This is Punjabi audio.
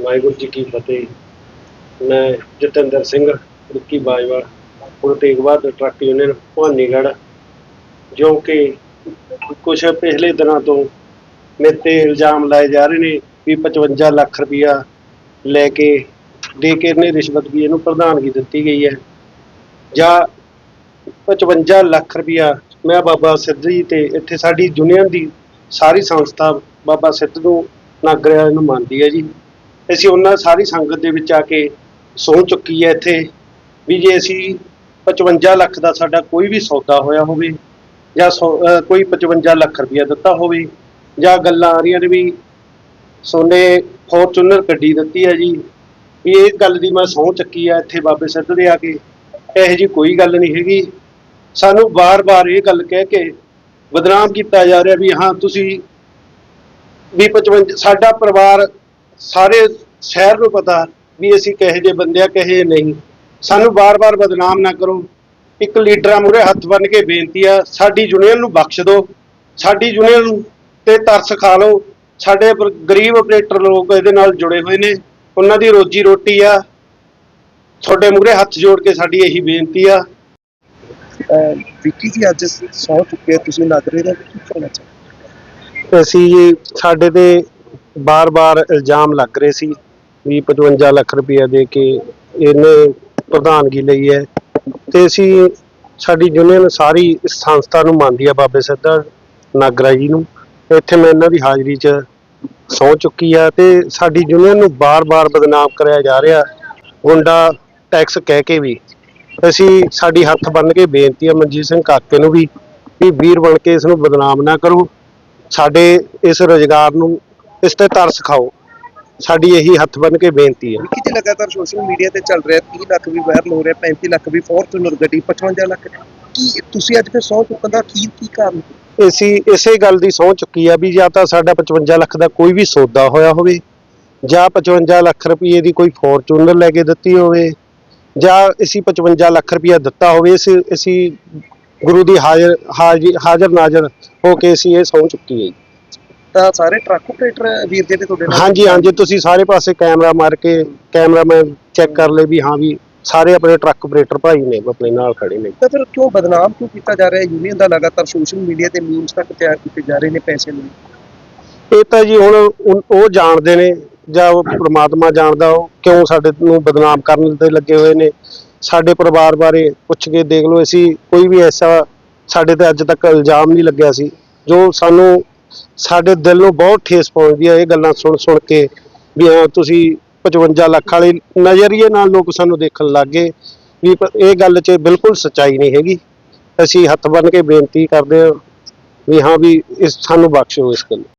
ਵਾਹਿਗੁਰੂ ਜੀ ਕੀ ਫਤਿਹ। ਮੈਂ ਜਤਿੰਦਰ ਸਿੰਘ, ਰੁੱਕੀ ਬਾਜਵਾ, ਹੁਣ ਤੇਗ ਬਹਾਦਰ ਟਰੱਕ ਯੂਨੀਅਨ ਭਵਾਨੀਗੜ੍ਹ, ਜੋ ਕਿ ਕੁਝ ਪਿਛਲੇ ਦਿਨਾਂ ਤੋਂ ਮੇਰੇ ਤੇ ਇਲਜ਼ਾਮ ਲਾਏ ਜਾ ਰਹੇ ਨੇ ਵੀ 55 ਲੱਖ ਰੁਪਇਆ ਲੈ ਕੇ ਦੇ ਕੇ ਇਹਨੇ ਰਿਸ਼ਵਤ ਵੀ ਇਹਨੂੰ ਪ੍ਰਧਾਨਗੀ ਦਿੱਤੀ ਗਈ ਹੈ। ਜਾਂ 55 ਲੱਖ ਰੁਪਇਆ ਮੈਂ ਬਾਬਾ ਸਿੱਧ ਜੀ ਤੇ ਇੱਥੇ ਸਾਡੀ ਯੂਨੀਅਨ ਦੀ ਸਾਰੀ ਸੰਸਥਾ ਬਾਬਾ ਸਿੱਧ ਨੂੰ ਨਾਗਰਿਆ ਨੂੰ ਮੰਨਦੀ ਹੈ ਜੀ। ਅਸੀਂ ਉਹਨਾਂ ਸਾਰੀ ਸੰਗਤ ਦੇ ਵਿੱਚ ਆ ਕੇ ਸਹੁੰ ਚੁੱਕੀ ਹੈ ਇੱਥੇ ਵੀ ਜੇ ਅਸੀਂ 55 ਲੱਖ ਦਾ ਸਾਡਾ ਕੋਈ ਵੀ ਸੌਦਾ ਹੋਇਆ ਹੋਵੇ ਜਾਂ ਸੌ- ਕੋਈ 55 ਲੱਖ ਰੁਪਇਆ ਦਿੱਤਾ ਹੋਵੇ ਜਾਂ ਗੱਲਾਂ ਆ ਰਹੀਆਂ ਨੇ ਵੀ ਸੋਨੇ ਫੋਰਚੂਨਰ ਗੱਡੀ ਦਿੱਤੀ ਹੈ ਜੀ, ਵੀ ਇਹ ਗੱਲ ਦੀ ਮੈਂ ਸਹੁੰ ਚੱਕੀ ਆ ਇੱਥੇ ਬਾਬੇ ਸਿੱਧ ਦੇ ਆ ਕੇ, ਇਹੋ ਜੀ ਕੋਈ ਗੱਲ ਨਹੀਂ ਹੈਗੀ। ਸਾਨੂੰ ਬਾਰ-ਬਾਰ ਇਹ ਗੱਲ ਕਹਿ ਕੇ ਬਦਨਾਮ ਕੀਤਾ ਜਾ ਰਿਹਾ ਵੀ ਹਾਂ, ਤੁਸੀਂ ਵੀ 55 ਸਾਡਾ ਪਰਿਵਾਰ ਸਾਰੇ ਸ਼ਹਿਰ ਨੂੰ ਪਤਾ ਵੀ ਅਸੀਂ ਕਹੇ ਜੇ ਬੰਦੇ ਆ ਕਹੇ ਨਹੀਂ। ਸਾਨੂੰ ਬਾਰ-ਬਾਰ ਬਦਨਾਮ ਨਾ ਕਰੋ। ਇੱਕ ਲੀਡਰਾਂ ਮੂਹਰੇ ਹੱਥ ਬੰਨ ਕੇ ਬੇਨਤੀ ਆ ਸਾਡੀ ਯੂਨੀਅਨ ਨੂੰ ਬਖਸ਼ ਦਿਓ। ਸਾਡੀ ਯੂਨੀਅਨ ਤੇ ਤਰਸ ਖਾ ਲਓ। ਸਾਡੇ ਗਰੀਬ ਆਪਰੇਟਰ ਲੋਕ ਇਹਦੇ ਨਾਲ ਜੁੜੇ ਹੋਏ ਨੇ। ਉਹਨਾਂ ਦੀ ਰੋਜੀ ਰੋਟੀ ਆ। ਤੁਹਾਡੇ ਮੂਹਰੇ ਹੱਥ ਜੋੜ ਕੇ ਸਾਡੀ ਇਹੀ ਬੇਨਤੀ ਆ। ਵਿੱਕੀ ਜੀ ਅੱਜ ਸੌ ਚੁੱਕੇ ਤੁਸੀਂ ਲੱਗ ਰਹੇ ਹੋ ਕੀ ਕਹਿਣਾ ਚਾਹੁੰਦੇ ਅਸੀਂ ਸਾਡੇ ਤੇ ਬਾਰ-ਬਾਰ ਇਲਜ਼ਾਮ ਲੱਗ ਰਹੇ ਸੀ ਵੀ 55 ਲੱਖ ਰੁਪਇਆ ਦੇ ਕੇ ਇਹਨੇ ਪ੍ਰਧਾਨਗੀ ਲਈ ਹੈ ਤੇ ਅਸੀਂ ਸਾਡੀ ਯੂਨੀਅਨ ਸਾਰੀ ਇਸ ਸੰਸਥਾ ਨੂੰ ਮੰਨਦੀ ਆ ਬਾਬੇ ਸਿੱਧਾ ਨਾਗਰਾ ਜੀ ਨੂੰ। ਇੱਥੇ ਮੈਂ ਇਹਨਾਂ ਦੀ ਹਾਜ਼ਰੀ 'ਚ ਸਹੁੰ ਚੁੱਕੀ ਆ ਤੇ ਸਾਡੀ ਯੂਨੀਅਨ ਨੂੰ ਬਾਰ-ਬਾਰ ਬਦਨਾਮ ਕਰਿਆ ਜਾ ਰਿਹਾ ਗੁੰਡਾ ਟੈਕਸ ਕਹਿ ਕੇ ਵੀ। ਅਸੀਂ ਸਾਡੀ ਹੱਥ ਬੰਨ ਕੇ ਬੇਨਤੀ ਆ ਮਨਜੀਤ ਸਿੰਘ ਕਾਕੇ ਨੂੰ ਵੀ ਵੀ ਵੀਰ ਬਣ ਕੇ ਇਸ ਨੂੰ ਬਦਨਾਮ ਨਾ ਕਰੋ। ਸਾਡੇ ਇਸ ਰੋਜ਼ਗਾਰ ਨੂੰ ਇਸ ਤੇ ਤਰਸ ਖਾਓ। ਸਾਡੀ ਇਹੀ ਹੱਥ ਬੰਨ ਕੇ ਬੇਨਤੀ ਹੈ। ਜੀ ਲਗਾਤਾਰ ਸੋਸ਼ਲ ਮੀਡੀਆ ਤੇ ਚੱਲ ਰਿਹਾ 30 ਲੱਖ ਵੀ ਵਾਇਰਲ ਹੋ ਰਿਹਾ 35 ਲੱਖ ਵੀ ਫੋਰਚੂਨਰ ਗੱਡੀ 55 ਲੱਖ ਕੀ ਤੁਸੀਂ ਅੱਜ ਫਿਰ ਸੌ ਚੁੱਕਣ ਦਾ ਕੀ ਕੀ ਕਾਰਨ? ਅਸੀਂ ਇਸੇ ਗੱਲ ਦੀ ਸਹੁੰ ਚੁੱਕੀ ਆ ਵੀ ਜਾਂ ਤਾਂ ਸਾਡਾ 55 ਲੱਖ ਦਾ ਕੋਈ ਵੀ ਸੌਦਾ ਹੋਇਆ ਹੋਵੇ ਜਾਂ 55 ਲੱਖ ਰੁਪਏ ਦੀ ਕੋਈ ਫੋਰਚੂਨਰ ਲੈ ਕੇ ਦਿੱਤੀ ਹੋਵੇ ਜਾਂ ਅਸੀਂ 55 ਲੱਖ ਰੁਪਇਆ ਦਿੱਤਾ ਹੋਵੇ ਇਸ ਅਸੀਂ ਗੁਰੂ ਦੀ ਹਾਜ਼ਰ ਹਾਜ਼ਰ ਨਾਜ਼ਰ ਹੋ ਕੇ ਅਸੀਂ ਇਹ ਸਹੁੰ ਚੁੱਕੀ ਹੈ ਜੀ। ਤਾਂ ਸਾਰੇ ਟਰੱਕ ਆਪਰੇਟਰ ਵੀਰ ਜਿਹੜੇ ਤੁਹਾਡੇ ਨਾਲ ਹਾਂਜੀ ਹਾਂਜੀ ਤੁਸੀਂ ਸਾਰੇ ਪਾਸੇ ਕੈਮਰਾ ਮਾਰ ਕੇ ਕੈਮਰਾਮੈਨ ਚੈੱਕ ਕਰ ਲਏ ਵੀ ਹਾਂ ਵੀ ਸਾਰੇ ਆਪਣੇ ਟਰੱਕ ਆਪਰੇਟਰ ਭਾਈ ਨੇ ਆਪਣੇ ਨਾਲ ਖੜੇ ਨੇ। ਤਾਂ ਫਿਰ ਕਿਉਂ ਬਦਨਾਮ ਕਿਉਂ ਕੀਤਾ ਜਾ ਰਿਹਾ? ਯੂਨੀਅਨ ਦਾ ਲਗਾਤਾਰ ਸੋਸ਼ਲ ਮੀਡੀਆ ਤੇ ਮੀਮਸ ਤੱਕ ਤਿਆਰ ਕੀਤੇ ਜਾ ਰਹੇ ਨੇ ਪੈਸੇ ਲਈ। ਇਹ ਤਾਂ ਜੀ ਹੁਣ ਉਹ ਜਾਣਦੇ ਨੇ ਜਾਂ ਉਹ ਪ੍ਰਮਾਤਮਾ ਜਾਣਦਾ ਉਹ ਕਿਉਂ ਸਾਡੇ ਨੂੰ ਬਦਨਾਮ ਕਰਨ ਤੇ ਲੱਗੇ ਹੋਏ ਨੇ। ਸਾਡੇ ਪਰਿਵਾਰ ਬਾਰੇ ਪੁੱਛ ਕੇ ਦੇਖ ਲਓ ਅਸੀਂ ਕੋਈ ਵੀ ਐਸਾ ਸਾਡੇ ਤੇ ਅੱਜ ਤੱਕ ਇਲਜ਼ਾਮ ਨਹੀਂ ਲੱਗਿਆ ਸੀ। ਜੋ ਸਾਨੂੰ ਸਾਡੇ ਦਿਲ ਨੂੰ ਬਹੁਤ ਠੇਸ ਪਹੁੰਚਦੀ ਹੈ ਇਹ ਗੱਲਾਂ ਸੁਣ ਸੁਣ ਕੇ ਵੀ ਹਾਂ, ਤੁਸੀਂ 55 ਲੱਖ ਵਾਲੇ ਨਜ਼ਰੀਏ ਨਾਲ ਲੋਕ ਸਾਨੂੰ ਦੇਖਣ ਲੱਗ ਗਏ ਵੀ ਇਹ ਗੱਲ 'ਚ ਬਿਲਕੁਲ ਸੱਚਾਈ ਨਹੀਂ ਹੈਗੀ। ਅਸੀਂ ਹੱਥ ਬੰਨ ਕੇ ਬੇਨਤੀ ਕਰਦੇ ਹਾਂ ਵੀ ਹਾਂ ਵੀ ਇਸ ਸਾਨੂੰ ਬਖਸ਼ੋ ਇਸ ਗੱਲ